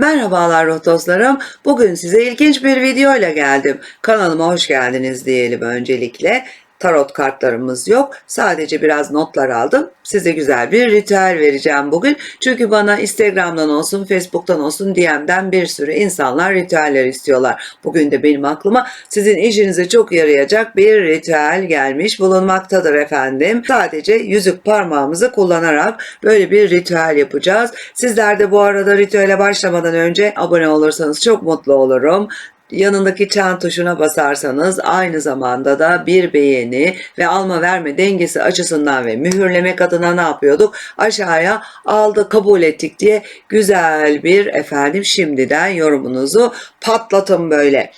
Merhabalar ruh dostlarım. Bugün size ilginç bir video ile geldim. Kanalıma hoş geldiniz diyelim öncelikle. Tarot kartlarımız yok. Sadece biraz notlar aldım. Size güzel bir ritüel vereceğim bugün. Çünkü bana Instagram'dan olsun, Facebook'tan olsun DM'den bir sürü insanlar ritüeller istiyorlar. Bugün de benim aklıma sizin işinize çok yarayacak bir ritüel gelmiş bulunmaktadır efendim. Sadece yüzük parmağımızı kullanarak böyle bir ritüel yapacağız. Sizler de bu arada ritüele başlamadan önce abone olursanız çok mutlu olurum yanındaki çan tuşuna basarsanız aynı zamanda da bir beğeni ve alma verme dengesi açısından ve mühürlemek adına ne yapıyorduk? Aşağıya aldı kabul ettik diye güzel bir efendim şimdiden yorumunuzu patlatın böyle.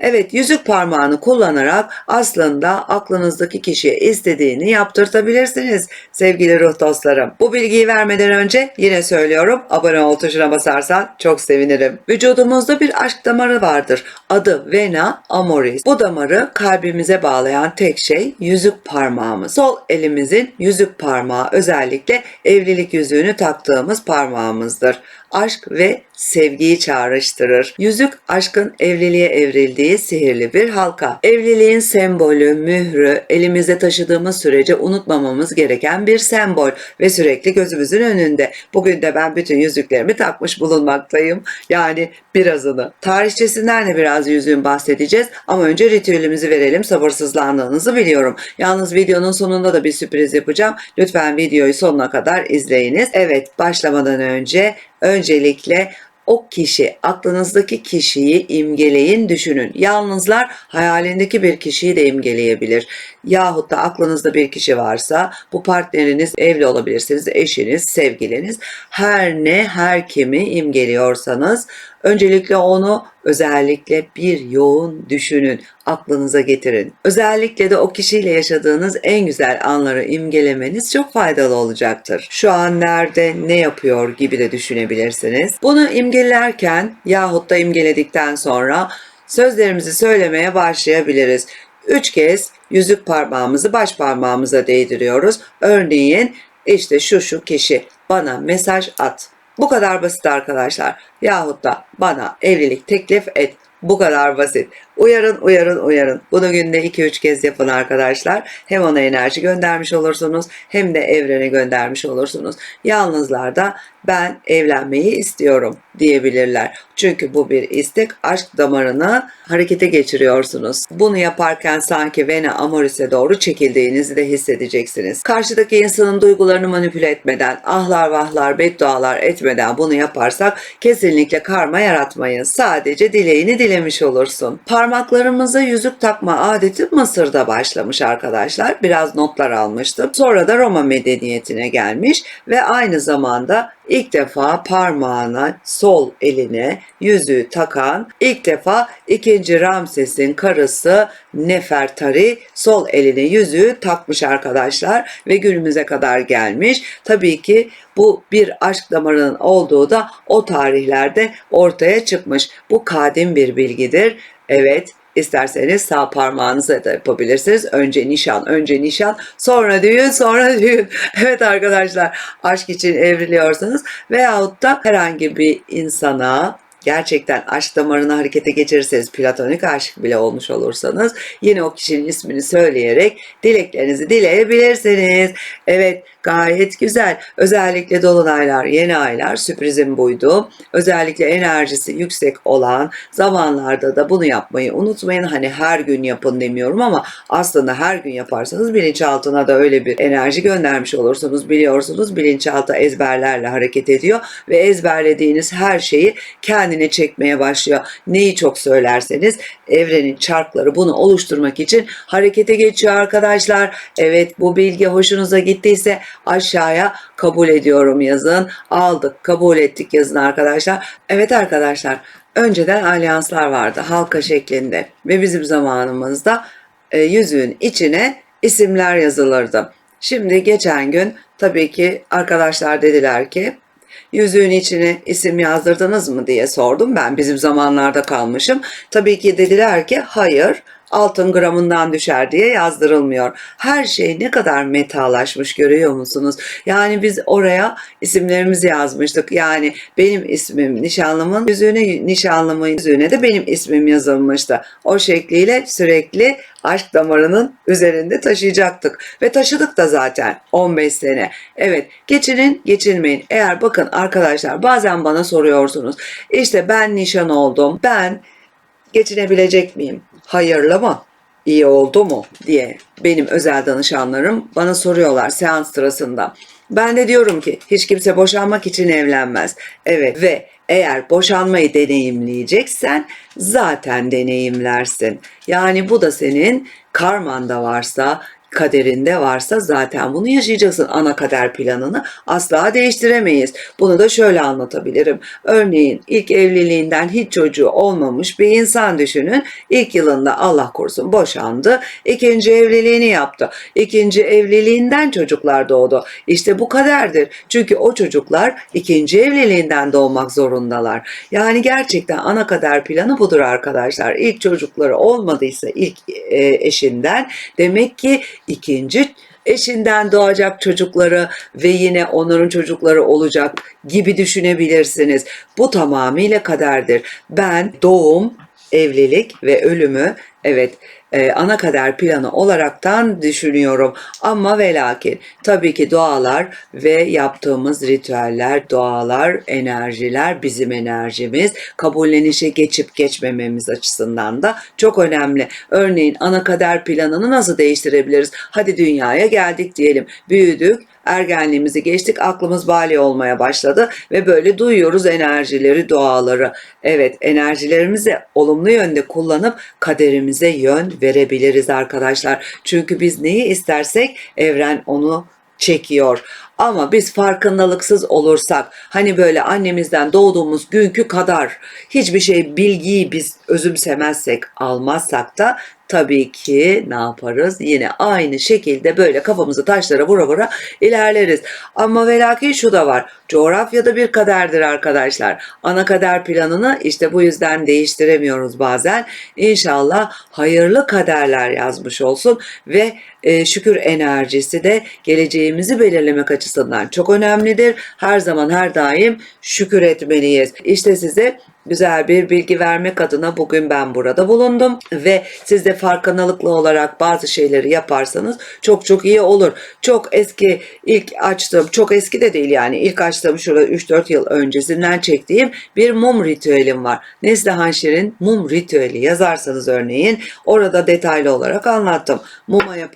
Evet yüzük parmağını kullanarak aslında aklınızdaki kişiye istediğini yaptırtabilirsiniz sevgili ruh dostlarım. Bu bilgiyi vermeden önce yine söylüyorum abone ol tuşuna basarsan çok sevinirim. Vücudumuzda bir aşk damarı vardır. Adı vena amoris. Bu damarı kalbimize bağlayan tek şey yüzük parmağımız. Sol elimizin yüzük parmağı özellikle evlilik yüzüğünü taktığımız parmağımızdır aşk ve sevgiyi çağrıştırır. Yüzük aşkın evliliğe evrildiği sihirli bir halka. Evliliğin sembolü, mührü elimizde taşıdığımız sürece unutmamamız gereken bir sembol ve sürekli gözümüzün önünde. Bugün de ben bütün yüzüklerimi takmış bulunmaktayım. Yani birazını. Tarihçesinden de biraz yüzüğün bahsedeceğiz ama önce ritüelimizi verelim. Sabırsızlandığınızı biliyorum. Yalnız videonun sonunda da bir sürpriz yapacağım. Lütfen videoyu sonuna kadar izleyiniz. Evet başlamadan önce öncelikle o kişi, aklınızdaki kişiyi imgeleyin, düşünün. Yalnızlar hayalindeki bir kişiyi de imgeleyebilir. Yahut da aklınızda bir kişi varsa bu partneriniz evli olabilirsiniz, eşiniz, sevgiliniz. Her ne, her kimi imgeliyorsanız öncelikle onu özellikle bir yoğun düşünün, aklınıza getirin. Özellikle de o kişiyle yaşadığınız en güzel anları imgelemeniz çok faydalı olacaktır. Şu an nerede, ne yapıyor gibi de düşünebilirsiniz. Bunu imgelerken yahut da imgeledikten sonra sözlerimizi söylemeye başlayabiliriz. Üç kez yüzük parmağımızı baş parmağımıza değdiriyoruz. Örneğin işte şu şu kişi bana mesaj at. Bu kadar basit arkadaşlar. Yahut da bana evlilik teklif et. Bu kadar basit. Uyarın, uyarın, uyarın. Bunu günde 2-3 kez yapın arkadaşlar. Hem ona enerji göndermiş olursunuz hem de evrene göndermiş olursunuz. Yalnızlar da ben evlenmeyi istiyorum diyebilirler. Çünkü bu bir istek aşk damarını harekete geçiriyorsunuz. Bunu yaparken sanki vena amoris'e doğru çekildiğinizi de hissedeceksiniz. Karşıdaki insanın duygularını manipüle etmeden, ahlar vahlar, beddualar etmeden bunu yaparsak kesinlikle karma yaratmayız. Sadece dileğini dilemiş olursun. Parmaklarımıza yüzük takma adeti Mısır'da başlamış arkadaşlar. Biraz notlar almıştım. Sonra da Roma medeniyetine gelmiş ve aynı zamanda ilk defa parmağına, sol eline yüzüğü takan ilk defa 2. Ramses'in karısı Nefertari sol eline yüzüğü takmış arkadaşlar ve günümüze kadar gelmiş. Tabii ki bu bir aşk damarının olduğu da o tarihlerde ortaya çıkmış. Bu kadim bir bilgidir. Evet İsterseniz sağ parmağınızla da yapabilirsiniz. Önce nişan, önce nişan, sonra düğün, sonra düğün. Evet arkadaşlar aşk için evriliyorsanız veyahut da herhangi bir insana gerçekten aşk damarını harekete geçirirseniz platonik aşık bile olmuş olursanız yine o kişinin ismini söyleyerek dileklerinizi dileyebilirsiniz. Evet gayet güzel. Özellikle dolunaylar, yeni aylar sürprizim buydu. Özellikle enerjisi yüksek olan zamanlarda da bunu yapmayı unutmayın. Hani her gün yapın demiyorum ama aslında her gün yaparsanız bilinçaltına da öyle bir enerji göndermiş olursunuz. Biliyorsunuz bilinçaltı ezberlerle hareket ediyor ve ezberlediğiniz her şeyi kendine çekmeye başlıyor. Neyi çok söylerseniz evrenin çarkları bunu oluşturmak için harekete geçiyor arkadaşlar. Evet bu bilgi hoşunuza gittiyse aşağıya kabul ediyorum yazın. Aldık, kabul ettik yazın arkadaşlar. Evet arkadaşlar, önceden alyanslar vardı halka şeklinde ve bizim zamanımızda e, yüzüğün içine isimler yazılırdı. Şimdi geçen gün tabii ki arkadaşlar dediler ki yüzüğün içine isim yazdırdınız mı diye sordum. Ben bizim zamanlarda kalmışım. Tabii ki dediler ki hayır altın gramından düşer diye yazdırılmıyor. Her şey ne kadar metalaşmış görüyor musunuz? Yani biz oraya isimlerimizi yazmıştık. Yani benim ismim nişanlımın yüzüğüne, nişanlımın yüzüğüne de benim ismim yazılmıştı. O şekliyle sürekli aşk damarının üzerinde taşıyacaktık. Ve taşıdık da zaten 15 sene. Evet geçinin geçinmeyin. Eğer bakın arkadaşlar bazen bana soruyorsunuz. İşte ben nişan oldum. Ben geçinebilecek miyim? Hayırlı mı? İyi oldu mu? diye benim özel danışanlarım bana soruyorlar seans sırasında. Ben de diyorum ki hiç kimse boşanmak için evlenmez. Evet ve eğer boşanmayı deneyimleyeceksen zaten deneyimlersin. Yani bu da senin karmanda varsa, kaderinde varsa zaten bunu yaşayacaksın ana kader planını asla değiştiremeyiz. Bunu da şöyle anlatabilirim. Örneğin ilk evliliğinden hiç çocuğu olmamış bir insan düşünün. İlk yılında Allah korusun boşandı. İkinci evliliğini yaptı. İkinci evliliğinden çocuklar doğdu. İşte bu kaderdir. Çünkü o çocuklar ikinci evliliğinden doğmak zorundalar. Yani gerçekten ana kader planı budur arkadaşlar. İlk çocukları olmadıysa ilk e, eşinden demek ki ikinci eşinden doğacak çocukları ve yine onların çocukları olacak gibi düşünebilirsiniz. Bu tamamıyla kaderdir. Ben doğum, evlilik ve ölümü evet e, ana kader planı olaraktan düşünüyorum. Ama ve lakin tabii ki dualar ve yaptığımız ritüeller, dualar, enerjiler bizim enerjimiz. Kabullenişe geçip geçmememiz açısından da çok önemli. Örneğin ana kader planını nasıl değiştirebiliriz? Hadi dünyaya geldik diyelim. Büyüdük, ergenliğimizi geçtik, aklımız bali olmaya başladı ve böyle duyuyoruz enerjileri, duaları. Evet, enerjilerimizi olumlu yönde kullanıp kaderimize yön verebiliriz arkadaşlar. Çünkü biz neyi istersek evren onu çekiyor. Ama biz farkındalıksız olursak hani böyle annemizden doğduğumuz günkü kadar hiçbir şey bilgiyi biz özümsemezsek almazsak da tabii ki ne yaparız? Yine aynı şekilde böyle kafamızı taşlara vura vura ilerleriz. Ama ve lakin şu da var. Coğrafyada bir kaderdir arkadaşlar. Ana kader planını işte bu yüzden değiştiremiyoruz bazen. İnşallah hayırlı kaderler yazmış olsun ve e, şükür enerjisi de geleceğimizi belirlemek açısından çok önemlidir. Her zaman her daim şükür etmeliyiz. İşte size güzel bir bilgi vermek adına bugün ben burada bulundum ve siz de farkındalıklı olarak bazı şeyleri yaparsanız çok çok iyi olur. Çok eski ilk açtığım, çok eski de değil yani ilk açtığım şurada 3-4 yıl öncesinden çektiğim bir mum ritüelim var. Neslihan Şirin mum ritüeli yazarsanız örneğin orada detaylı olarak anlattım. Muma yap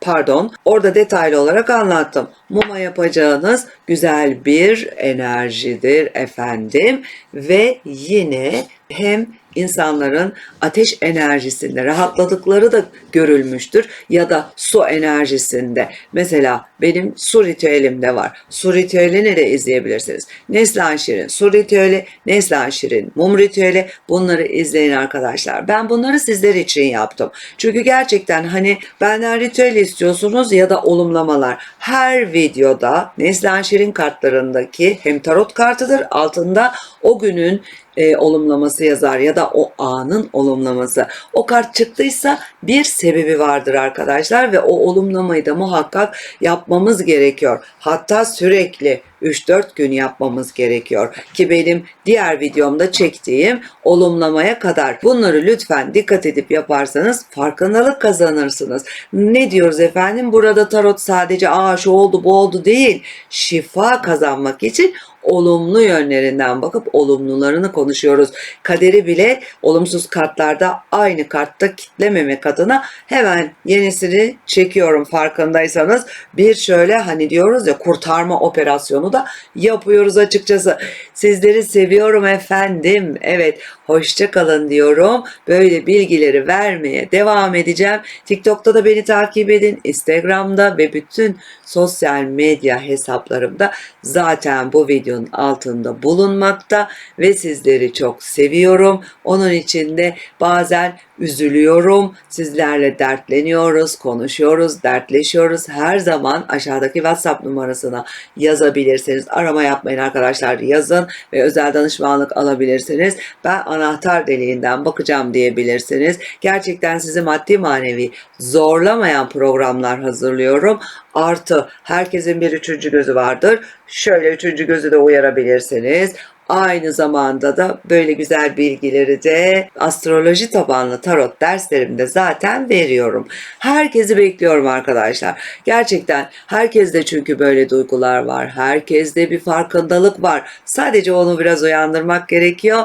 pardon orada detaylı olarak anlattım. Muma yapacağınız güzel bir enerjidir efendim ve yine hem insanların ateş enerjisinde rahatladıkları da görülmüştür ya da su enerjisinde. Mesela benim su ritüelimde var. Su ritüelini de izleyebilirsiniz. Neslihan Şirin su ritüeli, Neslihan Şirin mum ritüeli bunları izleyin arkadaşlar. Ben bunları sizler için yaptım. Çünkü gerçekten hani benden ritüel istiyorsunuz ya da olumlamalar. Her videoda Neslihan Şirin kartlarındaki hem tarot kartıdır altında o günün e, olumlaması yazar ya da o anın olumlaması. O kart çıktıysa bir sebebi vardır arkadaşlar ve o olumlamayı da muhakkak yapmamız gerekiyor. Hatta sürekli 3-4 gün yapmamız gerekiyor ki benim diğer videomda çektiğim olumlamaya kadar bunları lütfen dikkat edip yaparsanız farkındalık kazanırsınız. Ne diyoruz efendim? Burada tarot sadece aa şu oldu bu oldu değil. Şifa kazanmak için olumlu yönlerinden bakıp olumlularını konuşuyoruz. Kaderi bile olumsuz kartlarda aynı kartta kitlememek adına hemen yenisini çekiyorum farkındaysanız. Bir şöyle hani diyoruz ya kurtarma operasyonu da yapıyoruz açıkçası. Sizleri seviyorum efendim. Evet hoşça kalın diyorum. Böyle bilgileri vermeye devam edeceğim. TikTok'ta da beni takip edin. Instagram'da ve bütün sosyal medya hesaplarımda zaten bu videonun altında bulunmakta ve sizleri çok seviyorum. Onun için de bazen üzülüyorum. Sizlerle dertleniyoruz, konuşuyoruz, dertleşiyoruz. Her zaman aşağıdaki WhatsApp numarasına yazabilirsiniz. Arama yapmayın arkadaşlar yazın ve özel danışmanlık alabilirsiniz. Ben anahtar deliğinden bakacağım diyebilirsiniz. Gerçekten sizi maddi manevi zorlamayan programlar hazırlıyorum. Artı herkesin bir üçüncü gözü vardır. Şöyle üçüncü gözü de uyarabilirsiniz. Aynı zamanda da böyle güzel bilgileri de astroloji tabanlı tarot derslerimde zaten veriyorum. Herkesi bekliyorum arkadaşlar. Gerçekten herkeste çünkü böyle duygular var. Herkeste bir farkındalık var. Sadece onu biraz uyandırmak gerekiyor.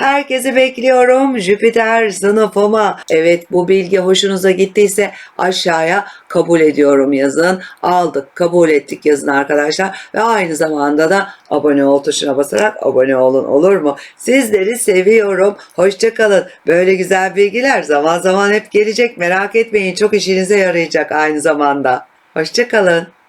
Herkesi bekliyorum Jüpiter sınıfıma. Evet bu bilgi hoşunuza gittiyse aşağıya kabul ediyorum yazın. Aldık kabul ettik yazın arkadaşlar. Ve aynı zamanda da abone ol tuşuna basarak abone olun olur mu? Sizleri seviyorum. Hoşçakalın. Böyle güzel bilgiler zaman zaman hep gelecek. Merak etmeyin çok işinize yarayacak aynı zamanda. Hoşçakalın.